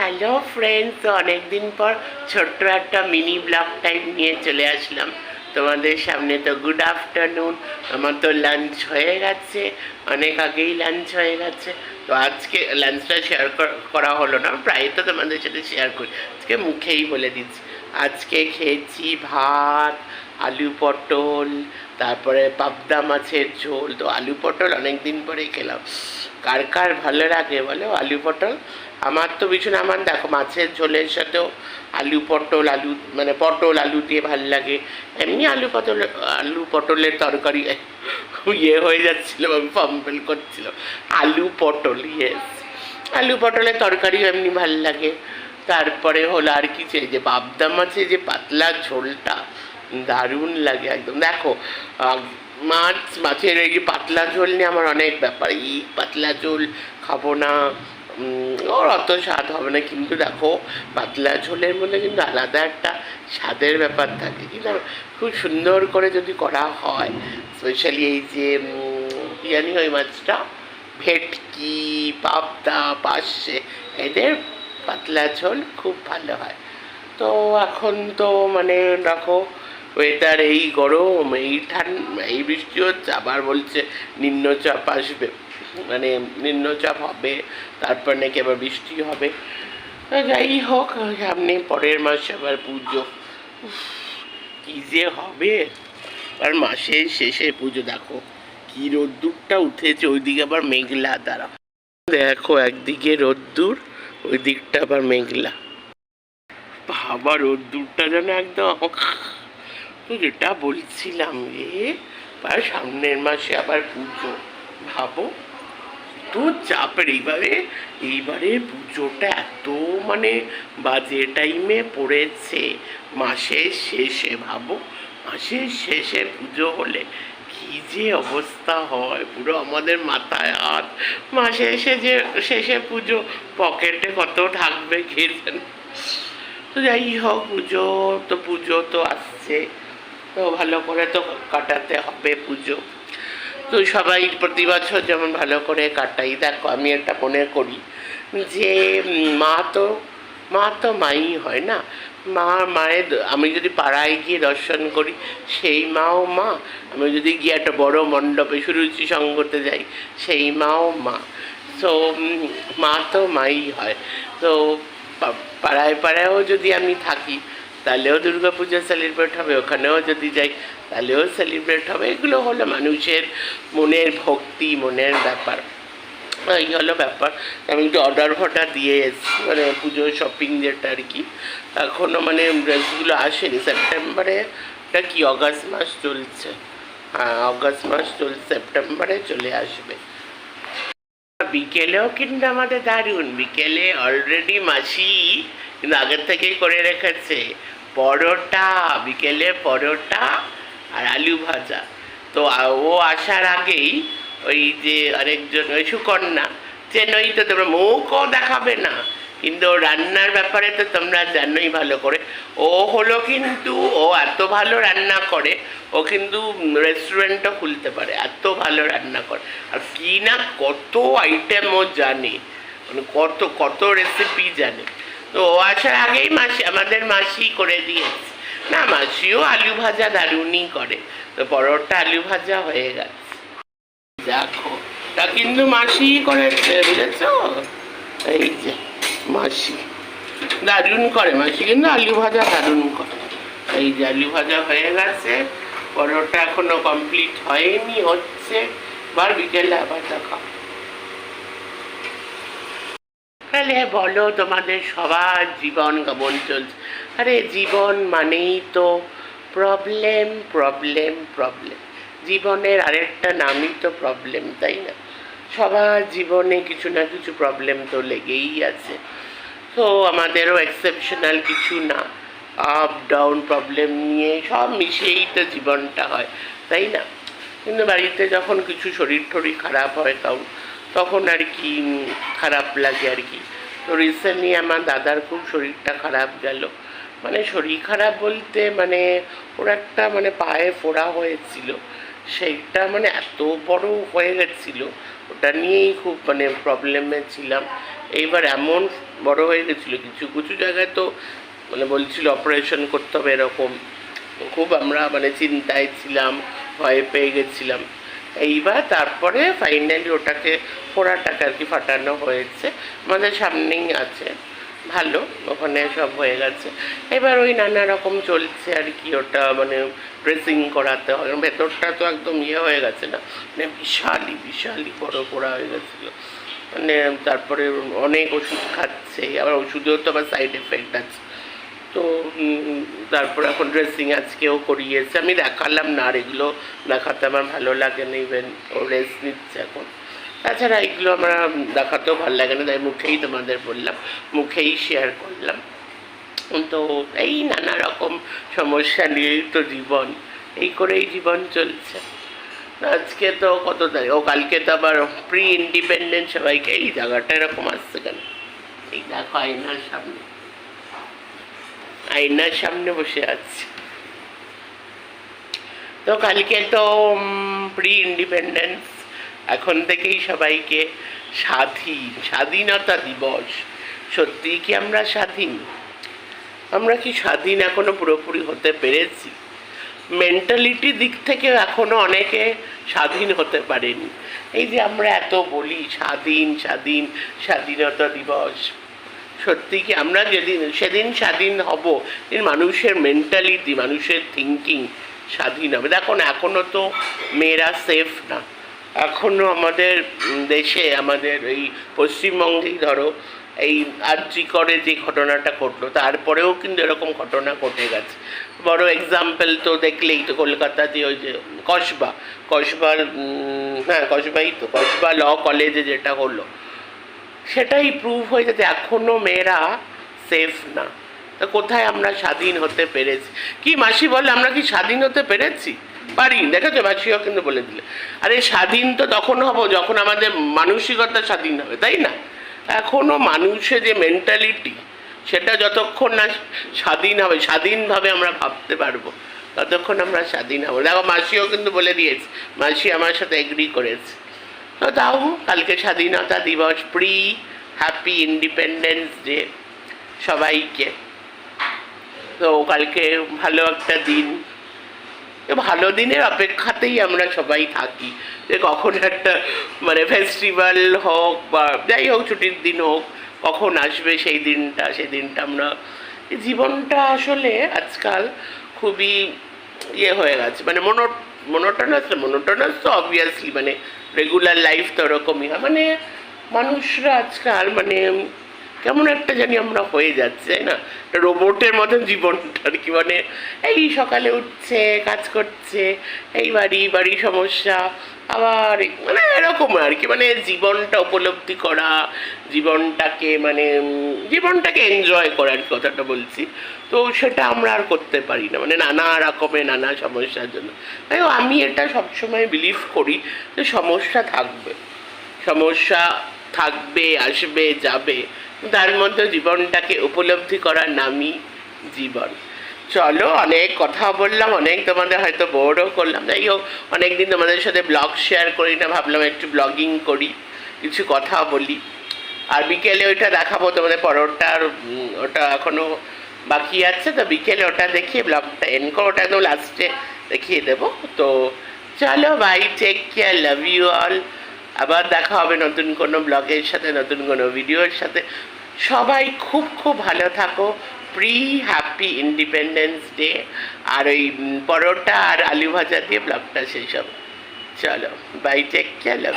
Hello friends অনেকদিন পর ছোট্ট একটা মিনি ব্লগ টাইম নিয়ে চলে আসলাম। তোমাদের সামনে তো গুড আফটারনুন আমার তো লাঞ্চ হয়ে গেছে। অনেক আগেই লাঞ্চ হয়ে গেছে। তো আজকে লাঞ্চটা শেয়ার করা হলো না। প্রায় তো তোমাদের সাথে শেয়ার করি। আজকে মুখেই বলে দিচ্ছি। আজকে খেয়েছি ভাত, আলু পটল তারপরে পাবদা মাছের ঝোল, তো আলু পটল অনেক দিন পরে খেলাম। কার কার ভালো লাগে বলো? আলু পটল? আমার তো ভীষণ আমার দেখো, মাছের ঝোলের সাথেও আলু পটল, আলু মানে পটল, আলু দিয়ে ভালো লাগে। এমনি আলু পটল, আলু পটলের তরকারি ইয়ে হয়ে যাচ্ছিল, আমি ফাম্পেল করছিল আলু পটল ইয়েস আলু পটলের তরকারিও এমনি ভালো লাগে। তারপরে হলো আর কি যে যে পাবদা মাছে যে পাতলা ঝোলটা দারুণ লাগে একদম। দেখো মাছ, মাছের এই যে পাতলা ঝোল নিয়ে আমার অনেক ব্যাপার। এই পাতলা ঝোল খাব না ওর অত স্বাদ হবে না। কিন্তু দেখো, পাতলা ঝোলের মধ্যে কিন্তু আলাদা একটা স্বাদের ব্যাপার থাকে। কিন্তু খুব সুন্দর করে যদি করা হয় স্পেশালি এই যে জানি ওই মাছটা, ভেটকি, পাবদা, পার্শে, এদের পাতলা ঝোল খুব ভালো হয়। তো এখন তো মানে দেখো ওয়েদার এই গরম, এই ঠান্ডা এই বৃষ্টি হচ্ছে, আবার বলছে নিম্নচাপ আসবে। মানে নিম্নচাপ হবে, তারপর নাকি আবার বৃষ্টি হবে। যাই হোক, সামনে পরের মাসে আবার পুজো। কি যে হবে? আর মাসের শেষে পুজো, দেখো কি রোদ্দুরটা উঠেছে, ওইদিকে আবার মেঘলা দ্বারা দেখো একদিকে রোদ্দুর ওই দিকটা আবার মেঘলা। বাবা, রোদ্দুরটা যেন একদম তো যেটা বলছিলাম রে আর সামনের মাসে আবার পুজো। ভাবো, তো চাপের এইবারে এইবারে পুজোটা এত মানে বাজে টাইমে পড়েছে। মাসের শেষে, ভাবো, মাসের শেষে পুজো হলে কি যে অবস্থা হয়, পুরো আমাদের মাথায় হাত। মাসে শেষে শেষে পুজো, পকেটে কত থাকবে খেয়েছেন তো যাই হোক পুজো, তো পুজো তো আসছে। তো ভালো করে তো কাটাতে হবে পুজো। তো সবাই প্রতি বছর যেমন ভালো করে কাটাই। দেখো, আমি একটা মনে করি যে, মা তো মা তো মাই হয় না। মা, মায়ের, আমি যদি পাড়ায় গিয়ে দর্শন করি, সেই মাও মা। আমি যদি গিয়ে একটা বড় মণ্ডপে সুরুচি সঙ্গতে যাই, সেই মাও মা। তো মা তো মাই হয়। তো পাড়ায়, পাড়ায়ও যদি আমি থাকি তাহলেও দুর্গা পূজা সেলিব্রেট হবে, ওখানেও যদি যাই, তাহলেও সেলিব্রেট হবে। এগুলো হলো মানুষের মনের ভক্তি, মনের ব্যাপার। এই হলো ব্যাপার। আমি একটু অর্ডার ফর্ডার দিয়ে এসেছি মানে পুজো শপিং যেটা আর কি। এখনও মানে ড্রেসগুলো আসেনি। সেপ্টেম্বরে এটা কি অগাস্ট মাস চলছে? হ্যাঁ অগাস্ট মাস চলছে সেপ্টেম্বরে চলে আসবে। বিকেলেও কিন্তু আমাদের দারুণ। বিকেলে অলরেডি মাসি কিন্তু আগের থেকেই করে রেখেছে। পরোটা, বিকেলে পরোটা আর আলু ভাজা। তো ও আসার আগেই ওই যে আরেকজন, ওই সুকন্যা, যে নই তো তোমরা মুখও দেখাবে না, কিন্তু রান্নার ব্যাপারে তো তোমরা জানোই ভালো করে। ও হলো কিন্তু, ও এত ভালো রান্না করে, ও কিন্তু রেস্টুরেন্টও খুলতে পারে, এত ভালো রান্না করে। আর কি না কত আইটেম ও জানে মানে কত কত রেসিপি জানে। তো ও আসার আগেই মাসি, আমাদের মাসি করে দিয়েছে। না, মাসিও আলু ভাজা দারুণই করে। তো পরোটা আলু ভাজা হয়ে গেছে। দেখো, তা কিন্তু মাসি করেছে, বুঝেছ? এই যে, মাসি দারুণ করে, মাসি কিন্তু আলু ভাজা দারুণ করে। এই যে, আলু ভাজা হয়ে গেছে, পরোটা এখনও কমপ্লিট হয়নি, হচ্ছে। এবার বিকেলে আবার দেখা তাহলে বলো তোমাদের সবার জীবন কেমন চলছে? আরে জীবন মানেই তো প্রবলেম প্রবলেম প্রবলেম জীবনের আরেকটা নামই তো প্রবলেম তাই না? সবার জীবনে কিছু না কিছু প্রবলেম তো লেগেই আছে। তো আমাদেরও এক্সেপশনাল কিছু না। আপ ডাউন প্রবলেম নিয়ে সব মিশিয়েই তো জীবনটা হয়, তাই না? কিন্তু বাড়িতে যখন কিছু শরীর টরীর খারাপ হয় কাউ তখন আর কি খারাপ লাগে আর কি। তো রিসেন্টলি আমার দাদার খুব শরীরটা খারাপ গেল। মানে শরীর খারাপ বলতে মানে ওর একটা মানে পায়ে ফোড়া হয়েছিল। সেইটা মানে এত বড় হয়ে গেছিল। ওটা নিয়েই খুব মানে প্রবলেমে ছিলাম। এইবার এমন বড় হয়ে গেছিল, কিছু কিছু জায়গায় তো মানে বলছিল অপারেশন করতে হবে এরকম। খুব আমরা মানে চিন্তায় ছিলাম, ভয় পেয়ে গেছিলাম। এইবার তারপরে ফাইনালি ওটাকে ফোড়াটাকে আর কি ফাটানো হয়েছে। আমাদের সামনেই আছে। ভালো, ওখানে সব হয়ে গেছে। এবার ওই নানা রকম চলছে আর কি ওটা মানে ড্রেসিং করাতে হয় ভেতরটা তো একদম ইয়ে হয়ে গেছে না। মানে বিশালই বিশালই বড় পোড়া হয়ে গেছিল। মানে তারপরে অনেক ওষুধ খাচ্ছে। আবার ওষুধেও তো আবার সাইড এফেক্ট আছে। তো তারপর এখন ড্রেসিং আজকেও করিয়েছে। আমি দেখালাম না আর এগুলো দেখাতে আমার ভালো লাগে না ইভেন ও রেস্ট নিচ্ছে এখন। তাছাড়া এগুলো আমার দেখাতেও ভালো লাগে না, তাই মুখেই তোমাদের বললাম, মুখেই শেয়ার করলাম। তো এই নানা রকম সমস্যা নিয়েই তো জীবন, এই করেই জীবন চলছে। আজকে তো কত তারিখ? ও, কালকে তো আবার প্রি ইন্ডিপেন্ডেন্ট সবাইকে এই জায়গাটা এরকম আসছে কেন? এই দেখো আয়নার সামনে। আয়নার সামনে বসে আছে। তো কালকে তো প্রি ইন্ডিপেন্ডেন্স এখন থেকেই সবাইকে স্বাধীন, স্বাধীনতা দিবস। সত্যি কি আমরা স্বাধীন? আমরা কি স্বাধীন এখনও পুরোপুরি হতে পেরেছি? মেন্টালিটি দিক থেকে এখনও অনেকে স্বাধীন হতে পারেনি। এই যে আমরা এত বলি, স্বাধীন স্বাধীন, স্বাধীনতা দিবস। সত্যি কি আমরা যেদিন, সেদিন স্বাধীন হব মানুষের মেন্টালিটি মানুষের থিঙ্কিং স্বাধীন হবে। দেখো এখনও তো মেয়েরা সেফ না। এখনও আমাদের দেশে আমাদের এই পশ্চিমবঙ্গেই ধরো, এই আর্জি করে যে ঘটনাটা ঘটলো, তারপরেও কিন্তু এরকম ঘটনা ঘটে গেছে। বড় এক্সাম্পল তো দেখলেই তো কলকাতাতে ওই যে কসবা, কসবার হ্যাঁ কসবাই তো, কসবা ল কলেজে যেটা হলো সেটাই প্রুভ হয়ে যাচ্ছে এখনও মেয়েরা সেফ না। তা কোথায় আমরা স্বাধীন হতে পেরেছি? কি মাসি বলে, আমরা কি স্বাধীন হতে পেরেছি? পারি। দেখেছ, মাসিও কিন্তু বলে দিলে। আরে স্বাধীন তো তখন হব যখন আমাদের মানসিকতা স্বাধীন হবে, তাই না? এখনও মানুষের যে মেন্টালিটি সেটা যতক্ষণ না স্বাধীন হবে, স্বাধীনভাবে আমরা ভাবতে পারব, ততক্ষণ আমরা স্বাধীন হব। দেখো, মাসিও কিন্তু বলে দিয়েছে, মাসি আমার সাথে এগ্রি করেছে। তো তাও কালকে স্বাধীনতা দিবস প্রি হ্যাপি ইন্ডিপেন্ডেন্স ডে সবাইকে। তো কালকে ভালো একটা দিন। ভালো দিনের অপেক্ষাতেই আমরা সবাই থাকি। যে কখন একটা মানে ফেস্টিভ্যাল হোক বা যাই হোক, ছুটির দিন হোক, কখন আসবে সেই দিনটা সেই দিনটা আমরা জীবনটা আসলে আজকাল খুবই ইয়ে হয়ে গেছে। মানে মনো মনোটনাস মনোটনাস তো অবভিয়াসলি মানে রেগুলার লাইফ তো ওরকমই হয়। মানে মানুষরা আজকাল মানে কেমন একটা জানি আমরা হয়ে যাচ্ছে না? রোবটের মতন জীবনটা আর কি। মানে এই সকালে উঠছে, কাজ করছে, এই বাড়ি বাড়ি সমস্যা আবার মানে এরকম আর কি মানে জীবনটা উপলব্ধি করা, জীবনটাকে মানে জীবনটাকে এনজয় করার কথাটা বলছি। তো সেটা আমরা আর করতে পারি না মানে নানা রকমের নানা সমস্যার জন্য। তাই আমি এটা সবসময় বিলিভ করি যে সমস্যা থাকবে। সমস্যা থাকবে, আসবে, যাবে। তার মধ্যে জীবনটাকে উপলব্ধি করার নামই জীবন। চলো, অনেক কথা বললাম, অনেক তোমাদের হয়তো বোরও করলাম। যাই হোক, অনেকদিন তোমাদের সাথে ব্লগ শেয়ার করি না, ভাবলাম একটু ব্লগিং করি, কিছু কথা বলি। আর বিকেলে ওইটা দেখাবো তোমাদের, পরোটার ওটা এখনও বাকি আছে, তো বিকেলে ওটা দেখিয়ে ব্লগটা এন্ড করো, ওটা একদম লাস্টে দেখিয়ে দেবো। তো চলো bye take care love you all আবার দেখা হবে নতুন কোনো ব্লগের সাথে, নতুন কোনো ভিডিওর সাথে। সবাই খুব খুব ভালো থাকো। প্রি হ্যাপি ইন্ডিপেন্ডেন্স ডে আর ওই পরোটা আর আলু ভাজা দিয়ে ব্লগটা শেষ হবে। চলো বাই টেক কেয়ার লাভ